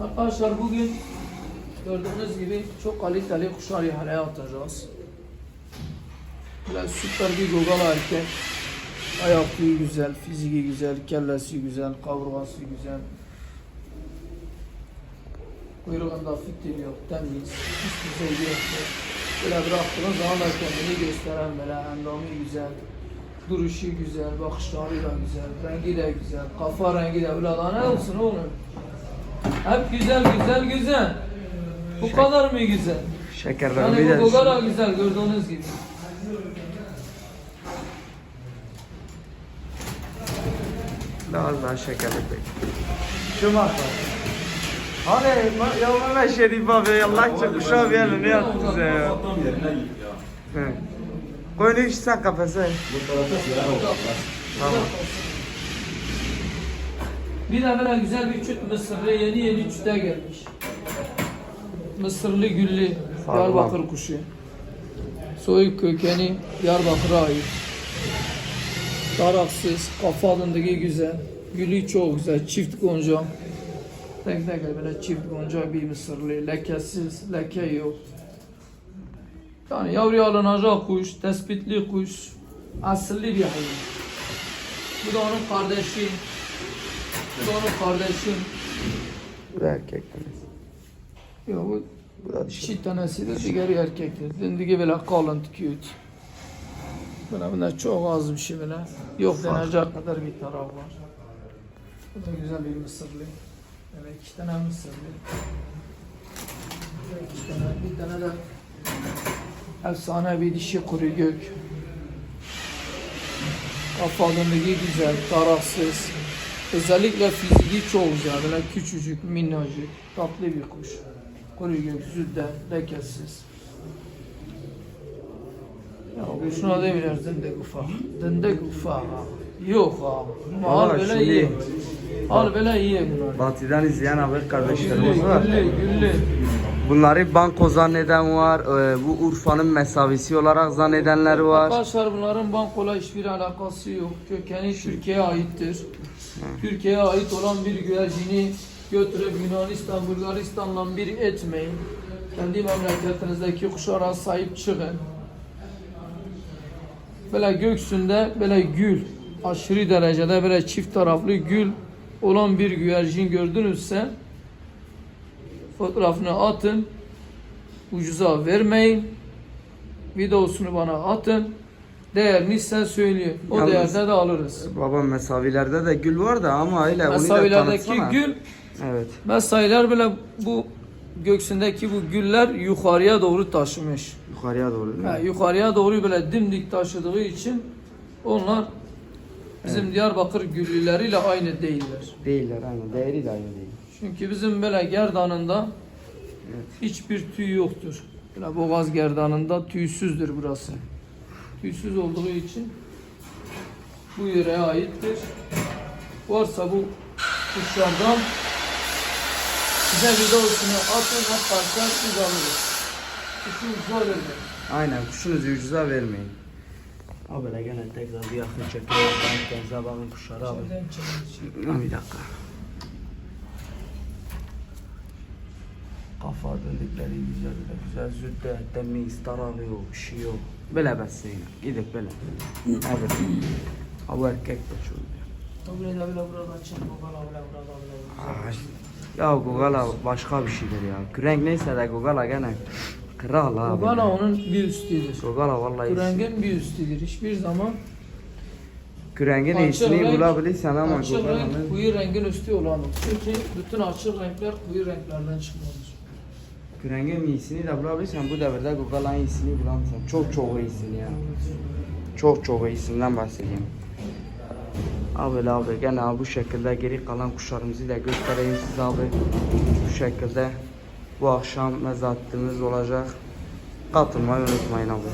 Arkadaşlar bugün gördüğünüz gibi çok kaliteli kuşlar ihaleye atacağız. Böyle süper bir gogal erkek. Ayaklığı güzel, fiziki güzel, kellesi güzel, kaburgası güzel. Kuyruğunda fitil yok, temiz, hiçbir şey yoktur. Böyle bıraktığınız zaman da kendini gösteren böyle endamı güzel, duruşu güzel, bakışları da güzel, rengi de güzel, kafa rengi de öyle daha ne olsun oğlum? Hep güzel güzel güzel. Bu kadar mı güzel? Şekerler bir Yani bu de kadar güzel gördüğünüz gibi. biraz daha şekerli pek. Şu bak. Hani ma- ya Mehmet Şerif abi Allah için kuşağı bir yerine ne yaptınız ya? Koyunu hiç sen kafese. Bu tarafta siyah olacak. Tamam. Bir de böyle güzel bir çüt Mısırlı yeni yeni çüte gelmiş. Mısırlı güllü Sağlam. Diyarbakır kuşu. Soy kökeni Diyarbakır'a ait. Daraksız, kafa alındaki güzel. Gülü çok güzel, çift gonca. Tek tek böyle çift gonca bir Mısırlı, lekesiz, leke yok. Yani yavruya alınacak kuş, tespitli kuş, asilli bir hayvan. Bu da onun kardeşi. Bu da onun kardeşi. Bu da erkek. Yok bu Bu da dişi. iki tanesi de diğeri erkektir. Dindigi böyle kalın cute. Böyle bunda çok az bir şey böyle. Yok denecek kadar bir taraf var. Bu da güzel bir mısırlı. Evet iki tane mısırlı. İki tane, bir tane de efsane bir dişi kuru gök. Kafalındaki güzel, taraksız. Özellikle fiziki çok güzel. Böyle küçücük, minnacık, tatlı bir kuş. Kuru gök, züdde, lekesiz. Ya kuşuna demiyoruz dindek ufak. Dindek ufak. Yok ha. Ama al böyle şimdi- iyi. Al böyle iyi bunlar. Batı'dan izleyen abi kardeşlerimiz var. güllü, güllü. Bunları banko zanneden var. e, Bu Urfa'nın mesavisi olarak zannedenler var. Arkadaşlar bunların bankola hiçbir alakası yok. Kökeni Türkiye'ye aittir. Türkiye'ye ait olan bir güvercini götürüp Yunanistan, Bulgaristan'la bir etmeyin. Kendi memleketinizdeki kuşlara sahip çıkın. Böyle göksünde böyle gül, aşırı derecede böyle çift taraflı gül olan bir güvercin gördünüzse fotoğrafını atın, ucuza vermeyin, videosunu bana atın, değerini sen söylüyor. O Yalnız- değerde de alırız. Baba mesavilerde de gül var da ama öyle onu da Mesavilerdeki gül, Evet. mesailer bile bu göksündeki bu güller yukarıya doğru taşımış. Yukarıya doğru değil mi? Ha, yukarıya doğru böyle dimdik taşıdığı için onlar bizim Diyarbakır güllüleriyle aynı değiller. Değiller aynen. Değeri de aynı değil. Çünkü bizim böyle gerdanında Evet. hiçbir tüy yoktur. Böyle boğaz gerdanında tüysüzdür burası. Tüysüz olduğu için bu yere aittir. Varsa bu kuşlardan size videosunu atın arkadaşlar biz alırız. Kuşun zor öyle. Aynen kuşunuzu ucuza vermeyin. Abi de gene tekrar bir yakın çekiyor. Ben kendinize bakın çıkın. Ha, bir dakika. Kafa döndükleri güzel güzel züdde, temiz, tarafı yok, bir şey yok. Böyle besleyin. Gidip böyle. Evet. Ha bu erkek de. Ay. Ya Gogala başka bir şeydir ya. Renk neyse de Gogala gene kral abi. Gogala onun bir üstüdür. Gogala vallahi Bu iyisi. rengin bir üstüdür. Hiçbir zaman Kürengin iyisini bulabilirsen ama açık renk kuyu rengin üstü olandır. Çünkü bütün açık renkler kuyu renklerden çıkmalıdır. Kürengin iyisini de bulabilirsen bu devirde Gogala'nın iyisini bulamazsın. Çok çok iyisini ya. Çok çok iyisinden bahsedeyim. Abi abi gene bu şekilde geri kalan kuşlarımızı da göstereyim size abi. Bu şekilde bu akşam mezattığımız olacak. Katılmayı unutmayın abi.